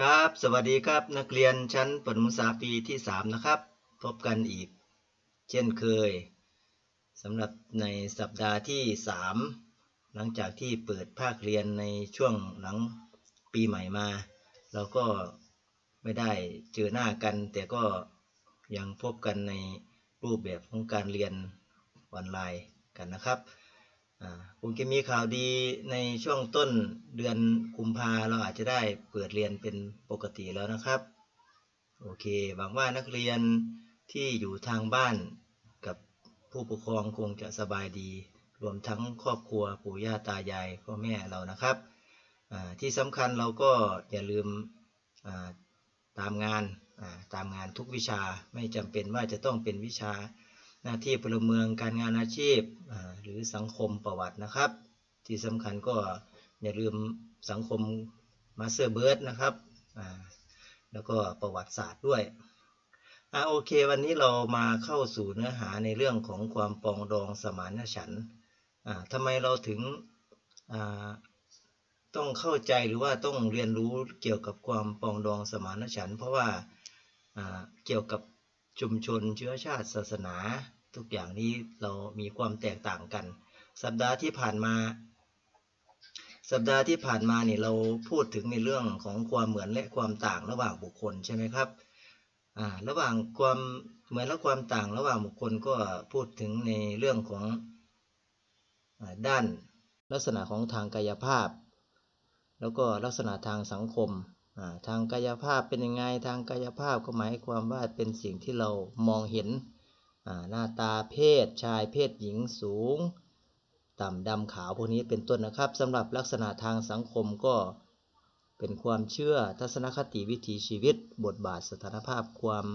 ครับ สวัสดีครับนักเรียนชั้นประถมศึกษาปีที่ 3 นะครับ พบกันอีก เช่นเคยสำหรับในสัปดาห์ที่ 3 หลังจากที่เปิดภาคเรียนในช่วงหลังปีใหม่มา เราก็ไม่ได้เจอหน้ากัน แต่ก็ยังพบกันในรูปแบบของการเรียนออนไลน์กันนะครับ คงจะมีข่าวดีในช่วงต้นเดือนกุมภาเราอาจจะได้เปิดเรียนเป็นปกติแล้วนะครับ โอเคหวังว่านักเรียนที่อยู่ทางบ้านกับผู้ปกครองคงจะสบายดี รวมทั้งครอบครัวปู่ย่าตายายพ่อแม่เรานะครับที่สำคัญเราก็อย่าลืมตามงานตามงานทุกวิชาไม่จำเป็นว่าจะต้องเป็นวิชา หน้าที่พลเมืองการงานอาชีพหรือสังคมประวัตินะครับ ที่สำคัญก็อย่าลืมสังคมมาสเตอร์เบิร์ดนะครับแล้วก็ประวัติศาสตร์ด้วยอ่าโอเค วันนี้เรามาเข้าสู่เนื้อหาในเรื่องของความปองดองสมานฉันท์อ่าทำไมเราถึงอ่าต้องเข้าใจหรือว่าต้องเรียนรู้เกี่ยวกับความปองดองสมานฉันท์เพราะว่าอ่าเกี่ยวกับชุมชนเชื้อชาติศาสนา ทุกอย่างนี้เรามีความแตกต่างกัน สัปดาห์ที่ผ่านมา สัปดาห์ที่ผ่านมาเนี่ยเราพูดถึงในเรื่องของความเหมือนและความต่างระหว่างบุคคลใช่ไหมครับอ่าระหว่างความเหมือนและความต่างระหว่างบุคคลก็พูดถึงในเรื่องของอด้านลักษณะของทางกายภาพ แล้วก็ลักษณะทางสังคม ทางกายภาพเป็นยังไง ทางกายภาพก็หมายความว่าเป็นสิ่งที่เรามองเห็น หน้าตาเพศชายเพศหญิงสูง ต่ำดำขาวพวกนี้เป็นต้นนะครับสำหรับลักษณะทางสังคมก็เป็นความเชื่อทัศนคติวิถีชีวิต บทบาทสถานภาพความ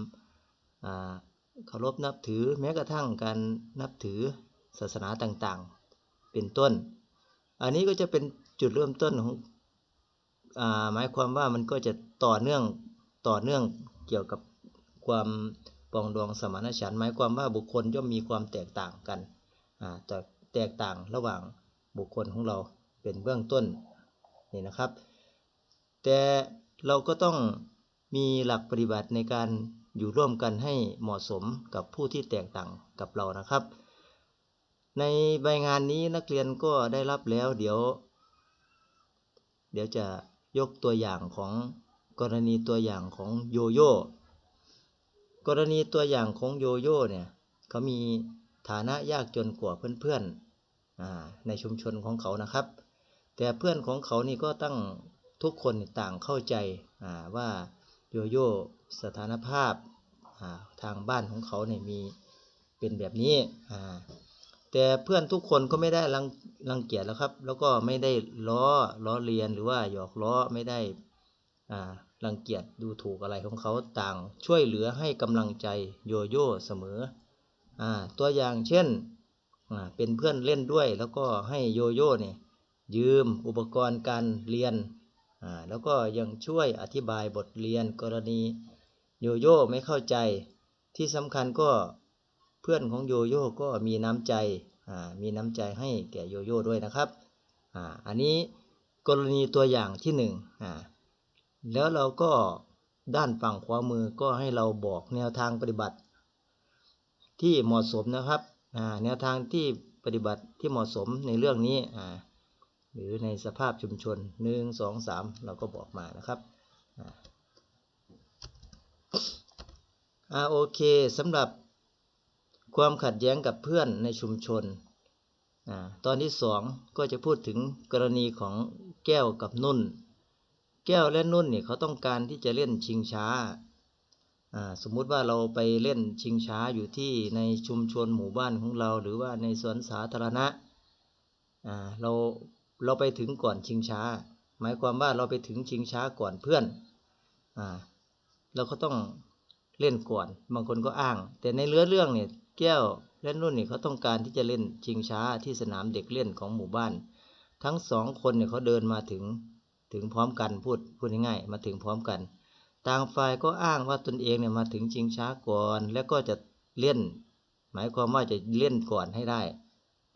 เคารพนับถือแม้กระทั่งการนับถือศาสนาต่างๆ เป็นต้น อันนี้ก็จะเป็นจุดเริ่มต้นของอหมายความว่ามันก็จะต่อเนื่องต่อเนื่องเกี่ยวกับความ ปองดองสมานฉันท์หมายความว่าบุคคลย่อมมีความแตกต่างกันอ่าแต่แตกต่างระหว่างบุคคลของเราเป็นเบื้องต้นนี่นะครับ แต่เราก็ต้องมีหลักปฏิบัติในการอยู่ร่วมกันให้เหมาะสมกับผู้ที่แตกต่างกับเรานะครับ ในใบงานนี้นักเรียนก็ได้รับแล้วเดี๋ยว เดี๋ยวจะยกตัวอย่างของกรณีตัวอย่างของโยโย่ กรณีตัวอย่างของโยโย่เนี่ยเขามีฐานะยากจนกว่าเพื่อนๆในชุมชนของเขานะครับ แต่เพื่อนของเขานี่ก็ตั้งทุกคนต่างเข้าใจาว่าโยโย่สถานภาพาทางบ้านของเขาเนี่ยมีเป็นแบบนี้แต่เพื่อนทุกคนก็ไม่ได้รังรังเกียจแล้วครับ แล้วก็ไม่ได้ล้อล้อเลียนหรือว่าหยอกล้อไม่ได้อ่า รังเกียจดูถูกอะไรของเขาต่าง ช่วยเหลือให้กำลังใจโยโย่เสมออตัวอย่างเช่นเป็นเพื่อนเล่นด้วย แล้วก็ให้โยโย่เนี่ยยืมอุปกรณ์การเรียน แล้วก็ยังช่วยอธิบายบทเรียนกรณีโยโย่ไม่เข้าใจ ที่สำคัญก็เพื่อนของโยโย่ก็มีน้ำใจ มีน้ำใจให้แก่โยโย่ด้วยนะครับออันนี้กรณีตัวอย่างที่หนึ่งอ แล้วเราก็ด้านฝั่งขวามือก็ให้เราบอกแนวทางปฏิบัติ ที่เหมาะสมนะครับแนวทางที่ปฏิบัติที่เหมาะสมในเรื่องนี้หรือในสภาพชุมชนหนึ่งสองสามเราก็บอกมานะครับอ่าอ่าโอเคสำหรับความขัดแย้งกับเพื่อนในชุมชนอ่าตอนที่สองก็จะพูดถึงกรณีของแก้วกับนุ่น แก้วและนุ่นเนี่ยเขาต้องการที่จะเล่นชิงช้าอ่าสมมุติว่าเราไปเล่นชิงช้าอยู่ที่ในชุมชนหมู่บ้านของเรา หรือว่าในสวนสาธารณะอ่าเราเราไปถึงก่อนชิงช้า หมายความว่าเราไปถึงชิงช้าก่อนเพื่อนอ่าเราก็ต้องเล่นก่อน บางคนก็อ้าง แต่ในเรื่องเรื่องเนี่ยแก้วและนุ่นเนี่ยเขาต้องการที่จะเล่นชิงช้าที่สนามเด็กเล่นของหมู่บ้าน ทั้งสองคนเนี่ยเขาเดินมาถึง ถึงพร้อมกันพูดพูดง่ายๆมาถึงพร้อมกัน ต่างฝ่ายก็อ้างว่าตนเองเนี่ยมาถึงชิงช้าก่อน แล้วก็จะเลี่ยน หมายความว่าจะเลี่ยนก่อนให้ได้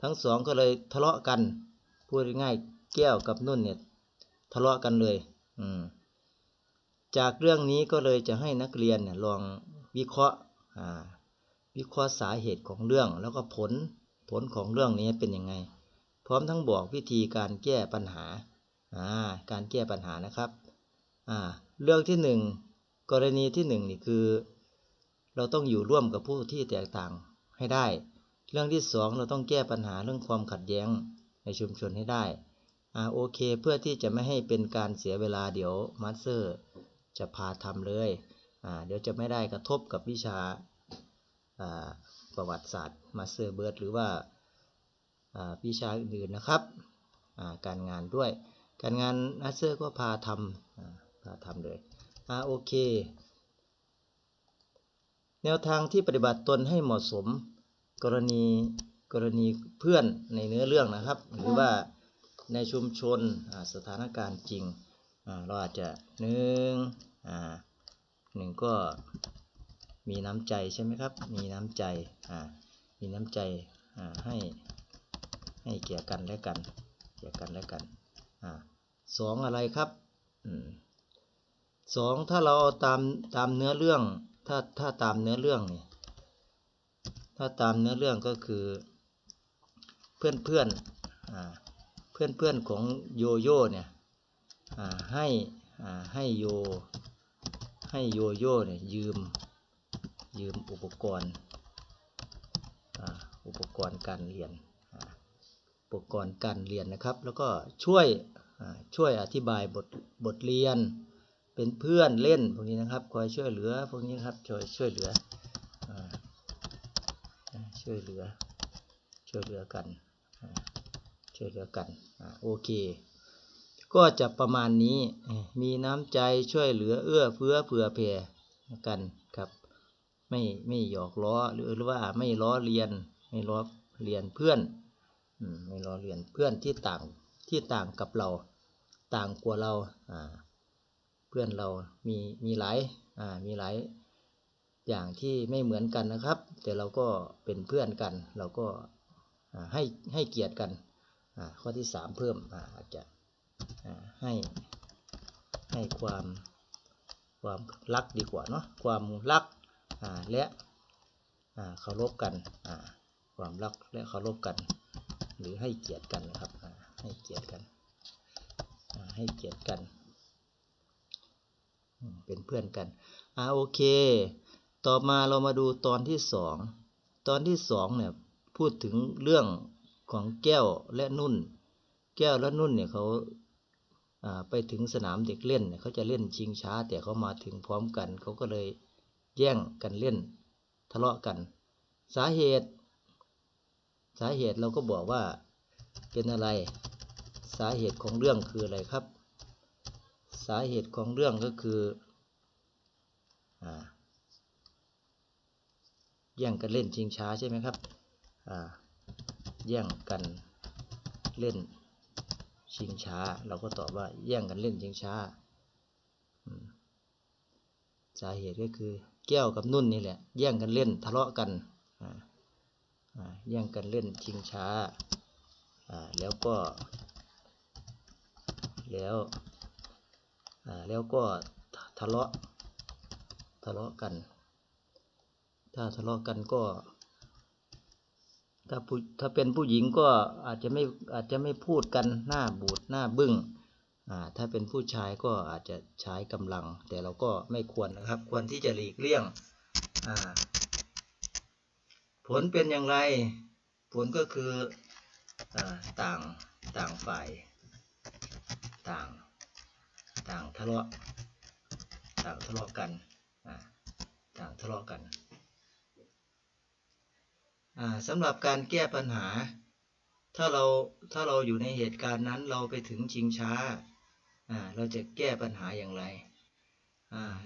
ทั้งสองก็เลยทะเลาะกัน พูดง่ายๆแก้วกับนุ่นเนี่ยทะเลาะกันเลย อืมจากเรื่องนี้ก็เลยจะให้นักเรียนเนี่ยลองวิเคราะห์อ่าวิเคราะห์สาเหตุของเรื่องแล้วก็ผลผลของเรื่องนี้เป็นยังไง พร้อมทั้งบอกวิธีการแก้ปัญหา การแก้ปัญหานะครับเรื่องที่หนึ่งกรณีที่หนึ่งนี่คือ เราต้องอยู่ร่วมกับผู้ที่แตกต่างให้ได้ เรื่องที่สองเราต้องแก้ปัญหาเรื่องความขัดแย้งในชุมชนให้ได้อ่าโอเค เพื่อที่จะไม่ให้เป็นการเสียเวลาเดี๋ยวมาสเตอร์จะพาทำเลยอ่าเดี๋ยวจะไม่ได้กระทบกับวิชาอ่าประวัติศาสตร์มาสเตอร์เบิร์ดหรือว่าอ่าวิชาอื่นๆนะครับอ่าการงานด้วย การงานมาสเตอร์ก็พาทำพาทำเลยอ่าโอเค แนวทางที่ปฏิบัติตนให้เหมาะสมกรณีกรณีเพื่อนในเนื้อเรื่องนะครับ หรือว่าในชุมชนสถานการณ์จริง เราอาจจะหนึ่งหนึ่งก็มีน้ำใจใช่ไหมครับ มีน้ำใจมีน้ำใจให้ให้เกี่ยกันและกันเกี่ยกันและกัน สองอะไรครับอสองถ้าเราตามตามเนื้อเรื่อง ถ้าถ้าตามเนื้อเรื่องเนี่ยถ้าตามเนื้อเรื่องก็คือเพื่อนเพื่อนเพื่อนเพื่อนของโยโย่เนี่ยให้ให้โยให้โยโย่เนี่ยยืมยืมอุปกรณ์อุปกรณ์การเรียนอ ปกรณ์การเรียนนะครับ แล้วก็ช่วยช่วยอธิบายบทบทเรียน เป็นเพื่อนเล่นพวกนี้นะครับคอยช่วยเหลือพวกนี้นครับช่วยช่วยเหลือช่วยเหลือช่วยเหลือกันช่วยเหลือกันอโอเค ก็จะประมาณนี้มีน้ำใจช่วยเหลือเอื้อเฟื้อเผื่อแผ่กันครับ ไม่ไม่หยอกล้อหรือว่าไม่ล้อเลียนไม่ล้อเลียนเพื่อน ไม่ล้อเลียนเพื่อนที่ต่างที่ต่างกับเราต่างกว่าเราอ่าเพื่อนเรามีมีหลายอ่ามีหลายอย่างที่ไม่เหมือนกันนะครับ แต่เราก็เป็นเพื่อนกัน เราก็ให้ให้เกียรติกันข้อที่สามเพิ่มอาจจะให้ให้ความความรักดีกว่าเนาะความรักและเคารพกันความรักและเคารพกัน หรือให้เกียรติกันนะครับให้เกียรติกันให้เกียรติกัน เป็นเพื่อนกันอ่าโอเค ต่อมาเรามาดูตอนที่สองตอนที่สองเนี่ยพูดถึงเรื่องของแก้วและนุ่น แก้วและนุ่นเนี่ยเขาอ่าไปถึงสนามเด็กเล่นเนี่ยเขาจะเล่นชิงช้า แต่เขามาถึงพร้อมกันเขาก็เลยแย่งกันเล่นทะเลาะกัน สาเหตุ สาเหตุเราก็บอกว่าเป็นอะไร สาเหตุของเรื่องคืออะไรครับ สาเหตุของเรื่องก็คืออแย่งกันเล่นชิงช้าใช่ไหมครับแย่งกันเล่นชิงช้า เราก็ตอบว่าแย่งกันเล่นชิงช้าสาเหตุก็คือ แก้วกับนุ่นนี่แหละ แย่งกันเล่นทะเลาะกันอ่า แย่งกันเล่นชิงช้า แล้วก็ แล้วแล้วก็ทะเลาะทะเลาะกัน ถ้าทะเลาะกันก็ ถ้าผู้ถ้าเป็นผู้หญิงก็อาจจะไม่อาจจะไม่พูดกันหน้าบูดหน้าบึ้งถ้าเป็นผู้ชายก็อาจจะใช้กำลัง แต่เราก็ไม่ควรนะครับ ควรที่จะหลีกเลี่ยงอ่า ผลเป็นอย่างไร ผลก็คืออต่างต่างฝ่าย ต่างต่างทะเลาะต่างทะเลาะกันต่างทะเลาะกันสำหรับการแก้ปัญหา ถ้าเราถ้าเราอยู่ในเหตุการณ์นั้นเราไปถึงชิงช้า เราจะแก้ปัญหาอย่างไร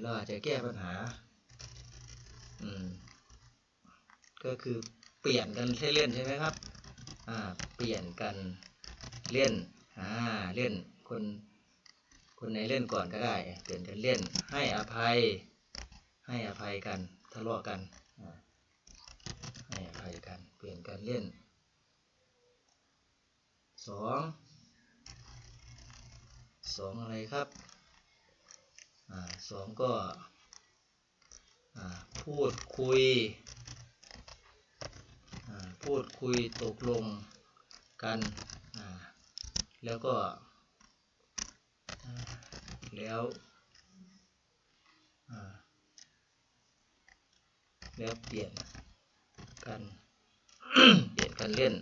เราอาจจะแก้ปัญหา อืม ก็คือเปลี่ยนกันให้เล่นใช่ไหมครับอ่าเปลี่ยนกันเล่นอ่าเล่นคนคนไหนเล่นก่อนก็ได้เปลี่ยนกันเล่นให้อภัย ให้อภัยกันทะเลาะกันให้อภัยกันเปลี่ยนการเล่นสองสองอะไรครับอ่าสองก็อ่าพูดคุย พูดคุยตกลงกันแล้วก็ แล้วแล้วเปลี่ยนกันเปลี่ยนกันเล่น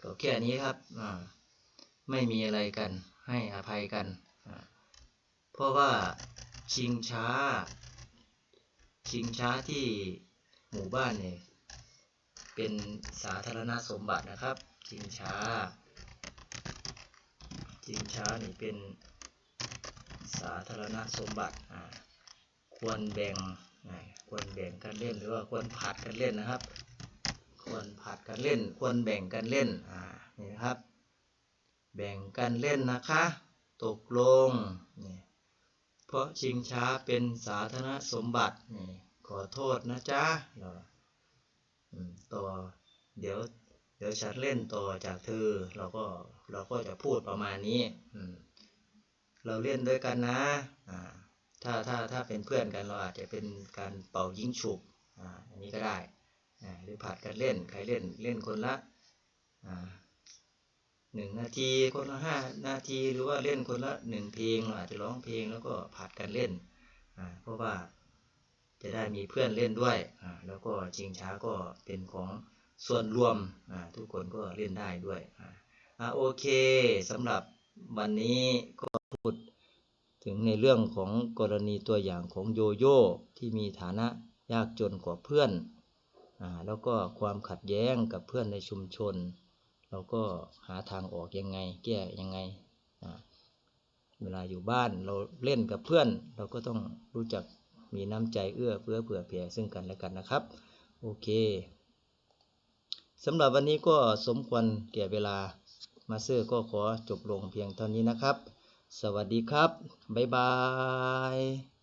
ก็แค่นี้ครับไม่มีอะไรกันให้อภัยกัน เพราะว่าชิงช้า ชิงช้าที่หมู่บ้านเนี่ย เป็นสาธารณสมบัตินะครับชิงช้าชิงช้านี่เป็นสาธารณสมบัติอ่าควรแบ่งควรแบ่งกันเล่นหรือว่าควรผัดกันเล่นนะครับ ควรผัดกันเล่น ควรแบ่งกันเล่นอ่านี่นะครับ แบ่งกันเล่นนะคะ ตกลงนี่เพราะชิงช้าเป็นสาธารณสมบัตินี่ขอโทษนะจ๊ะ ต่อเดี๋ยว เดี๋ยวฉันเล่นต่อจากเธอ เราก็เราก็จะพูดประมาณนี้เราเล่นด้วยกันนะถ้าถ้าถ้าเป็นเพื่อนกันเราอาจจะเป็นการเป่ายิงฉุบอ่าอันนี้ก็ได้หรือผัดกันเล่นใครเล่นเล่นคนละหนึ่งนาทีคนละห้านาทีหรือว่าเล่นคนละหนึ่งเพลงเราอาจจะร้องเพลงแล้วก็ผัดกันเล่นเพราะว่า จะได้มีเพื่อนเล่นด้วยอ่าแล้วก็ชิงช้าก็เป็นของส่วนรวมอ่าทุกคนก็เล่นได้ด้วยอ่าอ่าโอเคสำหรับวันนี้ก็พูดถึงในเรื่องของกรณีตัวอย่างของโยโย่ที่มีฐานะยากจนกว่าเพื่อนอาแล้วก็ความขัดแย้งกับเพื่อนในชุมชน เราก็หาทางออกยังไง แก้ยังไงอ่าเวลาอยู่บ้านเราเล่นกับเพื่อน เราก็ต้องรู้จัก มีน้ำใจเอื้อเฟื้อเผื่อแผ่ซึ่งกันและกันนะครับ โอเคสำหรับวันนี้ก็สมควรแก่เวลามาเซอร์ก็ขอจบลงเพียงเท่านี้นะครับ สวัสดีครับ บ๊ายบาย